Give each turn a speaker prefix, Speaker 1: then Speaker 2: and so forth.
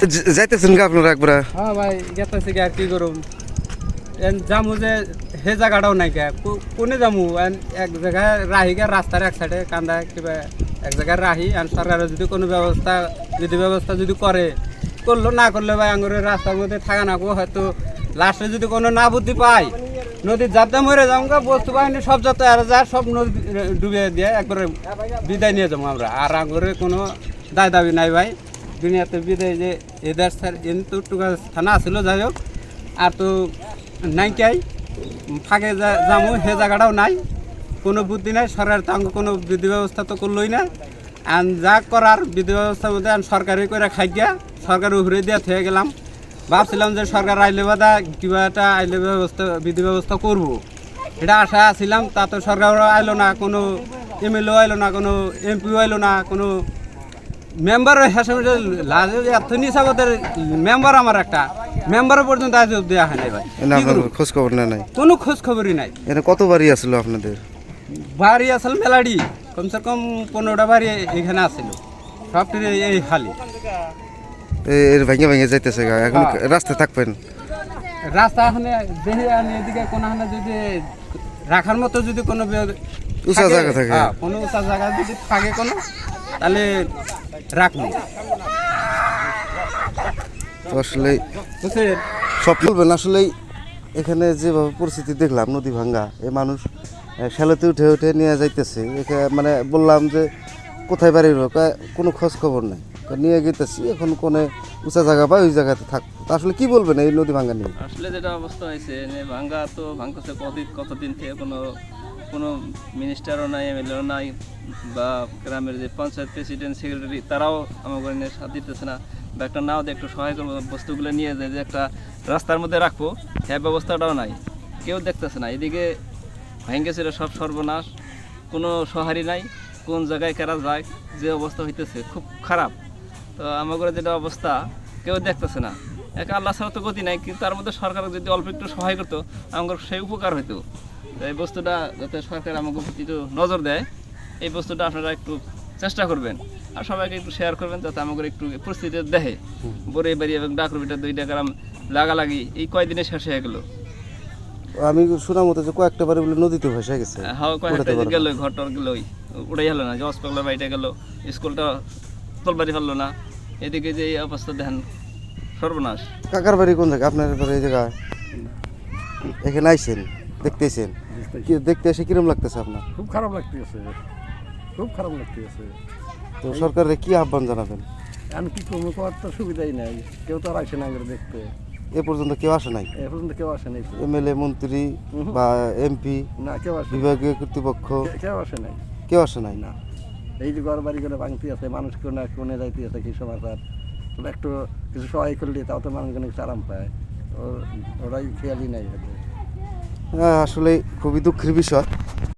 Speaker 1: য- যাইতেছেন গা আপনারা একবার?
Speaker 2: হ্যাঁ ভাই, গেতেছি আর কি করুম? এন জামু যে, হে জায়গাটাও নাই কে কোনে জামু এক জায়গায় রাহি গে রাস্তার এক সাইডে কান্দা কিবা এক জায়গায় রাহি। আর সরকারের যদি কোনো ব্যবস্থা, যদি ব্যবস্থা যদি করে, করল, না করলে ভাই আঙুরের রাস্তার মধ্যে থাকা না হয়তো লাস্টে যদি কোনো না বুদ্ধি পাই নদীর যাতে মরে যাব বস্তু বাহিনী সব যত আর যা সব নদী ডুবে দিয়ে একবারে বিদায় নিয়ে যাব আমরা। আর আঙুরে কোনো দায় দাবি নাই ভাই। দুনিয়াতে বিদায় যে এদের স্যার কিন্তু থানা আছিল, যাই হোক। আর তো নাইকাই ফাঁকে যামু, হে জায়গাটাও নাই। কোনো বুদ্ধি নাই সরকার তো আমাকে কোনো বিধি ব্যবস্থা তো করলোই না। আর যা করার বিধি ব্যবস্থার মধ্যে আমি সরকারি করে খাই গিয়া, সরকার উপরে দিয়ে থেকে গেলাম। ভাবছিলাম যে সরকার আইলে বাদা কিবা একটা আইলে ব্যবস্থা বিধি ব্যবস্থা করব। এটা আশা ছিলাম তা তো সরকার আইলো না, কোনো এমএলএ আইলো না, কোনো এমপিও আইলো না, কোনো মেম্বার লাজে এত নিশাবতের মেম্বার আমার একটা। মেম্বারও পর্যন্ত আজ অব্দি আসে নাই ভাই?
Speaker 1: খোঁজ খবর না নাই?
Speaker 2: কোনো খোঁজ খবরই নাই।
Speaker 1: এখানে কত বাড়ি আসলো আপনাদের?
Speaker 2: বাড়ি আসল মেলাডি। কমসে কম পনেরোটা বাড়ি এখানে আসছিল। সবটি এই খালি।
Speaker 1: এর ভেঙে ভেঙে যাইতেছে এখন
Speaker 2: হ্যাঁ।
Speaker 1: রাস্তায় থাকবেন?
Speaker 2: রাস্তা এখানে দেখি আমি এদিকে কোনো যদি রাখার মতো যদি কোনো
Speaker 1: উঁচা জায়গা থাকে।
Speaker 2: হ্যাঁ, কোনো উঁচা জায়গা যদি থাকে কোনো তাহলে রাখব।
Speaker 1: তো আসলে সব বলবেন আসলেই এখানে যেভাবে পরিস্থিতি দেখলাম নদী ভাঙ্গা এ মানুষ শ্যালোতে উঠে উঠে নিয়ে যাইতেছে। এখানে মানে বললাম যে কোথায় বাড়ির হোক কোনো খোঁজ খবর নাই। নিয়ে গেতেছি এখন কোনে উঁচা জায়গা বা ওই জায়গাতে থাকব তো আসলে কি বলবেন এই নদী ভাঙ্গা নিয়ে?
Speaker 3: আসলে যেটা অবস্থা হয়েছে ভাঙ্গা তো ভাঙতেছে কতদিন কতদিন থেকে কোনো কোনো মিনিস্টারও নাই এমএলএও নাই, বা গ্রামের যে পঞ্চায়েত প্রেসিডেন্ট সেক্রেটারি তারাও আমাকে সাথ দিতেছে না। বা একটা নাও দিয়ে একটু সহায় করব, বস্তুগুলো নিয়ে যায় যে একটা রাস্তার মধ্যে রাখব হ্যাঁ ব্যবস্থাটাও নাই। কেউ দেখতেছে না, এদিকে ভেঙ্গেছিল সব সর্বনাশ, কোনো সহারি নাই, কোন জায়গায় কারা যায়, যে অবস্থা হইতেছে, খুব খারাপ। তো আমাদের যেটা অবস্থা, কেউ দেখতেছে না। এক আল্লাহ ছাড়া তো গতি নাই, কিন্তু তার মধ্যে সরকার যদি অল্প একটু সহায় করতো আমার সেই উপকার হইতো। তো এই বস্তুটা যাতে সরকার আমাকে প্রতি একটু নজর দেয় এই বস্তুটা আপনারা একটু চেষ্টা করবেন আর সবাইকে একটু শেয়ার করবেন যাতে আমাদের একটু পরিস্থিতি দেখে বরে বাড়ি এবং ডাকরবিটা দুইটা গ্রাম লাগালাগি এই কয়দিনে শেষ হয়ে গেলো?
Speaker 1: আমি শোনা মতো যে কয়েকটা বাড়ি বলে নদীতে ভেসে গেছে।
Speaker 3: হাওয়া কয়েকটা
Speaker 1: উঠাতে পারবে
Speaker 3: গেল ঘরটর গেল উড়াই হলো না জজ পাগলা বাড়িটা গেল স্কুলটা তোলবাড়ি ফেলল না। এদিকে যে এই অবস্থা দেখেন সর্বনাশ।
Speaker 1: কাকার বাড়ি কোন জায়গা? আপনার এই জায়গায়? এখানে আইছেন দেখতেছেন? কি দেখতে এসে কিরম লাগতেছে আপনার?
Speaker 4: খুব খারাপ লাগতেছে খুব খারাপ লাগতেছে।
Speaker 1: তো সরকারের কি আহ্বান জানাবেন?
Speaker 4: এখন কি করব করার তো সুবিধাই নাই। কেউ তো আর আসে না দেখতে।
Speaker 1: এ পর্যন্ত কেউ আসে নাই?
Speaker 4: এ পর্যন্ত কেউ আসে নাই।
Speaker 1: এমএলএ মন্ত্রী বা এমপি
Speaker 4: না কেউ আসে
Speaker 1: বিভাগীয় কর্তৃপক্ষ?
Speaker 4: কেউ আসে নাই।
Speaker 1: কেউ আসে নাই?
Speaker 4: না। এই যে ঘর বাড়ি করে ভাঙতে আছে মানুষ কেউ না কোনে যাইতে আছে কি সমাচার? তবে একটু কিছু সহায় করলে তাও তো মানুষ অনেক আরাম পায়। ওরাই খেয়ালই নাই
Speaker 1: আসলে খুবই দুঃখের বিষয়।